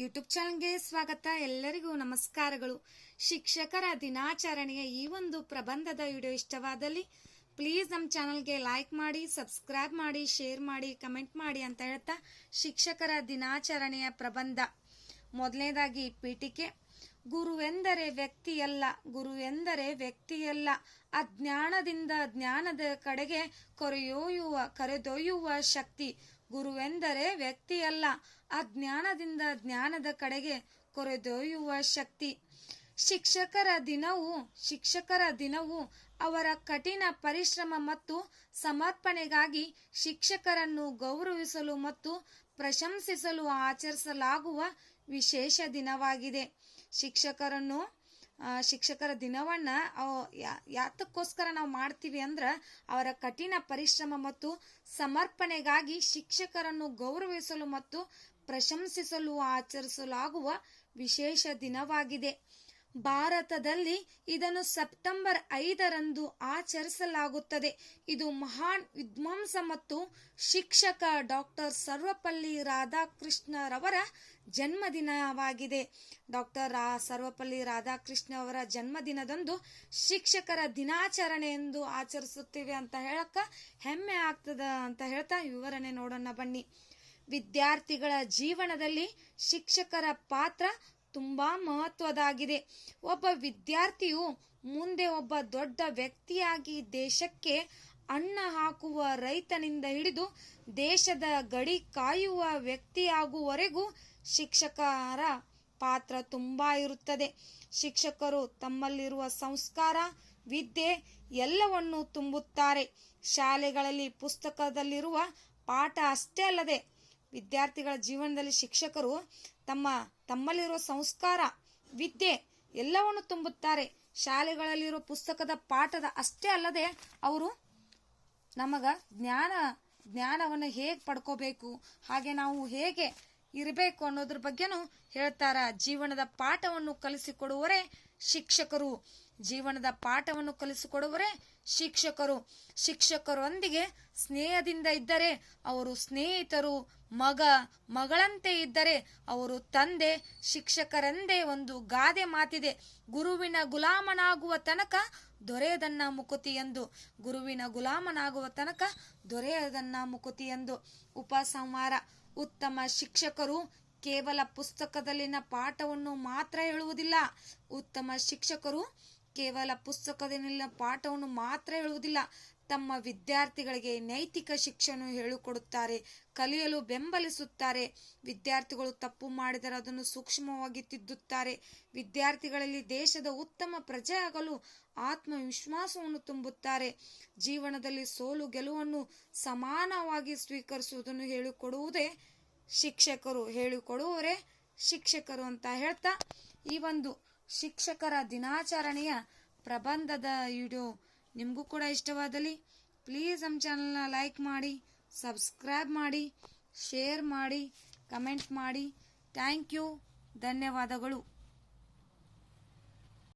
YouTube ಚಾನಲ್ಗೆ ಸ್ವಾಗತ. ಎಲ್ಲರಿಗೂ ನಮಸ್ಕಾರಗಳು. ಶಿಕ್ಷಕರ ದಿನಾಚರಣೆಯ ಈ ಒಂದು ಪ್ರಬಂಧದ ವಿಡಿಯೋ ಇಷ್ಟವಾದಲ್ಲಿ ಪ್ಲೀಸ್ ನಮ್ಮ ಚಾನಲ್ಗೆ ಲೈಕ್ ಮಾಡಿ, ಸಬ್ಸ್ಕ್ರೈಬ್ ಮಾಡಿ, ಶೇರ್ ಮಾಡಿ, ಕಮೆಂಟ್ ಮಾಡಿ ಅಂತ ಹೇಳ್ತಾ ಶಿಕ್ಷಕರ ದಿನಾಚರಣೆಯ ಪ್ರಬಂಧ. ಮೊದಲನೇದಾಗಿ ಪೀಠಿಕೆ. ಗುರುವೆಂದರೆ ವ್ಯಕ್ತಿಯಲ್ಲ ಗುರುವೆಂದರೆ ವ್ಯಕ್ತಿಯಲ್ಲ, ಅಜ್ಞಾನದಿಂದ ಜ್ಞಾನದ ಕಡೆಗೆ ಕೊರೆಯೊಯ್ಯುವ, ಕರೆದೊಯ್ಯುವ ಶಕ್ತಿ. ಗುರುವೆಂದರೆ ವ್ಯಕ್ತಿಯಲ್ಲ. ಅಜ್ಞಾನದಿಂದ ಜ್ಞಾನದ ಕಡೆಗೆ ಕೊರೆದೊಯ್ಯುವ ಶಕ್ತಿ. ಶಿಕ್ಷಕರ ದಿನವು ಶಿಕ್ಷಕರ ದಿನವು ಅವರ ಕಠಿಣ ಪರಿಶ್ರಮ ಮತ್ತು ಸಮರ್ಪಣೆಗಾಗಿ ಶಿಕ್ಷಕರನ್ನು ಗೌರವಿಸಲು ಮತ್ತು ಪ್ರಶಂಸಿಸಲು ಆಚರಿಸಲಾಗುವ ವಿಶೇಷ ದಿನವಾಗಿದೆ. ಶಿಕ್ಷಕರನ್ನು ಶಿಕ್ಷಕರ ದಿನವನ್ನ ಯಾತಕ್ಕೋಸ್ಕರ ನಾವು ಮಾಡ್ತೀವಿ ಅಂದ್ರೆ ಅವರ ಕಠಿಣ ಪರಿಶ್ರಮ ಮತ್ತು ಸಮರ್ಪಣೆಗಾಗಿ ಶಿಕ್ಷಕರನ್ನು ಗೌರವಿಸಲು ಮತ್ತು ಪ್ರಶಂಸಿಸಲು ಆಚರಿಸಲಾಗುವ ವಿಶೇಷ ದಿನವಾಗಿದೆ. ಭಾರತದಲ್ಲಿ ಇದನ್ನು ಸೆಪ್ಟೆಂಬರ್ ಐದರಂದು ಆಚರಿಸಲಾಗುತ್ತದೆ. ಇದು ಮಹಾನ್ ವಿದ್ವಾಂಸ ಮತ್ತು ಶಿಕ್ಷಕ ಡಾಕ್ಟರ್ ಸರ್ವಪಲ್ಲಿ ರಾಧಾಕೃಷ್ಣರವರ ಜನ್ಮದಿನವಾಗಿದೆ. ಡಾಕ್ಟರ್ ರಾ ಸರ್ವಪಲ್ಲಿ ರಾಧಾಕೃಷ್ಣ ಅವರ ಜನ್ಮದಿನದಂದು ಶಿಕ್ಷಕರ ದಿನಾಚರಣೆ ಎಂದು ಆಚರಿಸುತ್ತೇವೆ ಅಂತ ಹೇಳಕ್ಕ ಹೆಮ್ಮೆ ಆಗ್ತದ ಅಂತ ಹೇಳ್ತಾ ವಿವರಣೆ ನೋಡೋಣ ಬನ್ನಿ. ವಿದ್ಯಾರ್ಥಿಗಳ ಜೀವನದಲ್ಲಿ ಶಿಕ್ಷಕರ ಪಾತ್ರ ತುಂಬಾ ಮಹತ್ವದಾಗಿದೆ. ಒಬ್ಬ ವಿದ್ಯಾರ್ಥಿಯು ಮುಂದೆ ಒಬ್ಬ ದೊಡ್ಡ ವ್ಯಕ್ತಿಯಾಗಿ ದೇಶಕ್ಕೆ ಅನ್ನ ಹಾಕುವ ರೈತನಿಂದ ಹಿಡಿದು ದೇಶದ ಗಡಿ ಕಾಯುವ ವ್ಯಕ್ತಿಯಾಗುವವರೆಗೂ ಶಿಕ್ಷಕರ ಪಾತ್ರ ತುಂಬಾ ಇರುತ್ತದೆ. ಶಿಕ್ಷಕರು ತಮ್ಮಲ್ಲಿರುವ ಸಂಸ್ಕಾರ, ವಿದ್ಯೆ ಎಲ್ಲವನ್ನು ತುಂಬುತ್ತಾರೆ. ಶಾಲೆಗಳಲ್ಲಿ ಪುಸ್ತಕದಲ್ಲಿರುವ ಪಾಠ ಅಷ್ಟೇ ಅಲ್ಲದೆ ವಿದ್ಯಾರ್ಥಿಗಳ ಜೀವನದಲ್ಲಿ ಶಿಕ್ಷಕರು ತಮ್ಮ ತಮ್ಮಲ್ಲಿರುವ ಸಂಸ್ಕಾರ, ವಿದ್ಯೆ ಎಲ್ಲವನ್ನು ತುಂಬುತ್ತಾರೆ. ಶಾಲೆಗಳಲ್ಲಿರುವ ಪುಸ್ತಕದ ಪಾಠದ ಅಷ್ಟೇ ಅಲ್ಲದೆ ಅವರು ನಮಗ ಜ್ಞಾನ, ಜ್ಞಾನವನ್ನು ಹೇಗೆ ಪಡ್ಕೋಬೇಕು, ಹಾಗೆ ನಾವು ಹೇಗೆ ಇರಬೇಕು ಅನ್ನೋದ್ರ ಬಗ್ಗೆನೂ ಹೇಳ್ತಾರ. ಜೀವನದ ಪಾಠವನ್ನು ಕಲಿಸಿಕೊಡುವರೇ ಶಿಕ್ಷಕರು ಜೀವನದ ಪಾಠವನ್ನು ಕಲಿಸಿಕೊಡುವರೇ ಶಿಕ್ಷಕರು. ಶಿಕ್ಷಕರೊಂದಿಗೆ ಸ್ನೇಹದಿಂದ ಇದ್ದರೆ ಅವರು ಸ್ನೇಹಿತರು, ಮಗ, ಮಗಳಂತೆ ಇದ್ದರೆ ಅವರು ತಂದೆ, ಶಿಕ್ಷಕರಂದೇ ಒಂದು ಗಾದೆ ಮಾತಿದೆ. ಗುರುವಿನ ಗುಲಾಮನಾಗುವ ತನಕ ದೊರೆಯದನ್ನ ಮುಕುತಿ ಎಂದು. ಗುರುವಿನ ಗುಲಾಮನಾಗುವ ತನಕ ದೊರೆಯದನ್ನ ಮುಕುತಿ ಎಂದು. ಉಪಸಂಹಾರ. ಉತ್ತಮ ಶಿಕ್ಷಕರು ಕೇವಲ ಪುಸ್ತಕದಲ್ಲಿನ ಪಾಠವನ್ನು ಮಾತ್ರ ಹೇಳುವುದಿಲ್ಲ. ಉತ್ತಮ ಶಿಕ್ಷಕರು ಕೇವಲ ಪುಸ್ತಕದಲ್ಲಿನ ಪಾಠವನ್ನು ಮಾತ್ರ ಹೇಳುವುದಿಲ್ಲ. ತಮ್ಮ ವಿದ್ಯಾರ್ಥಿಗಳಿಗೆ ನೈತಿಕ ಶಿಕ್ಷಣ ಹೇಳಿಕೊಡುತ್ತಾರೆ, ಕಲಿಯಲು ಬೆಂಬಲಿಸುತ್ತಾರೆ. ವಿದ್ಯಾರ್ಥಿಗಳು ತಪ್ಪು ಮಾಡಿದರೆ ಅದನ್ನು ಸೂಕ್ಷ್ಮವಾಗಿ ತಿದ್ದುತ್ತಾರೆ. ವಿದ್ಯಾರ್ಥಿಗಳಲ್ಲಿ ದೇಶದ ಉತ್ತಮ ಪ್ರಜೆ ಆಗಲು ಆತ್ಮವಿಶ್ವಾಸವನ್ನು ತುಂಬುತ್ತಾರೆ. ಜೀವನದಲ್ಲಿ ಸೋಲು ಗೆಲುವನ್ನು ಸಮಾನವಾಗಿ ಸ್ವೀಕರಿಸುವುದನ್ನು ಹೇಳಿಕೊಡುವುದೇ ಶಿಕ್ಷಕರು ಹೇಳಿಕೊಡುವವರೇ ಶಿಕ್ಷಕರು ಅಂತ ಹೇಳ್ತಾ ಈ ಒಂದು ಶಿಕ್ಷಕರ ದಿನಾಚರಣೆಯ ಪ್ರಬಂಧದ ವಿಡಿಯೋ ನಿಮಗೂ ಕೂಡ ಇಷ್ಟವಾದಲ್ಲಿ ಪ್ಲೀಸ್ ನಮ್ಮ ಚಾನಲ್ನ ಲೈಕ್ ಮಾಡಿ, ಸಬ್ಸ್ಕ್ರೈಬ್ ಮಾಡಿ, ಶೇರ್ ಮಾಡಿ, ಕಮೆಂಟ್ ಮಾಡಿ. Thank you. ಧನ್ಯವಾದಗಳು.